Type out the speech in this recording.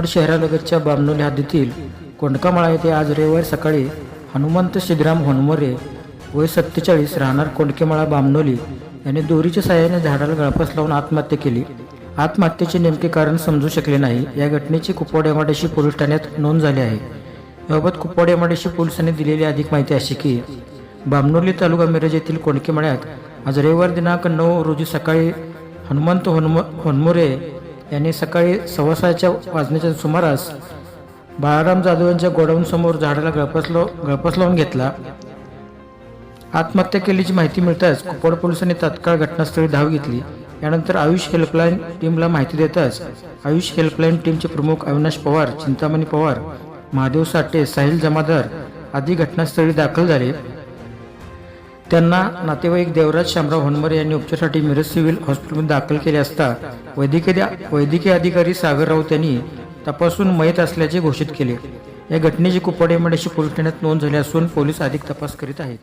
कुपवाड शहरालगतच्या बामणोली हद्दीतील कोंडकामाळा येथे आज रविवार सकाळी हनुमंत सिद्धराम होनमोरे वय सत्तेचाळीस राहणार कोंडकेमाळा बामणोली यांनी दोरीच्या सहाय्याने झाडाला गळफास लावून आत्महत्या केली. आत्महत्येचे नेमके कारण समजू शकले नाही. या घटनेची कुपवाड एमआयडीसी पोलीस ठाण्यात नोंद झाली आहे. याबाबत कुपवाड पोलिसांनी दिलेली अधिक माहिती अशी की बामणोली तालुका मिरज येथील कोंडकेमाळ्यात आज रविवार दिनांक नऊ रोजी सकाळी हनुमंत होनम होनमोरे यांनी सकाळी सव्वासाच्या वाजण्याच्या सुमारास बाळाराम जाधव यांच्या गोडाऊनसमोर झाडाला गळपसलो लाव लावून घेतला. आत्महत्या केल्याची माहिती मिळताच कुपवाड पोलिसांनी तात्काळ घटनास्थळी धाव घेतली. यानंतर आयुष हेल्पलाईन टीमला माहिती देताच आयुष हेल्पलाईन टीमचे प्रमुख अविनाश पवार चिंतामणी पवार महादेव साठे साहिल जमादार आदी घटनास्थळी दाखल झाले. त्यांना नातेवाईक देवराज शामराव होनमरे यांनी उपचारासाठी मिरज सिव्हिल हॉस्पिटलमध्ये दाखल केले असता वैद्यकीय वैद्यकीय अधिकारी सागर राऊत यांनी तपासून मयत असल्याचे घोषित केले. या घटनेची कुपवाड मंडळाची पोलीस ठाण्यात नोंद झाली असून पोलीस अधिक तपास करीत आहेत.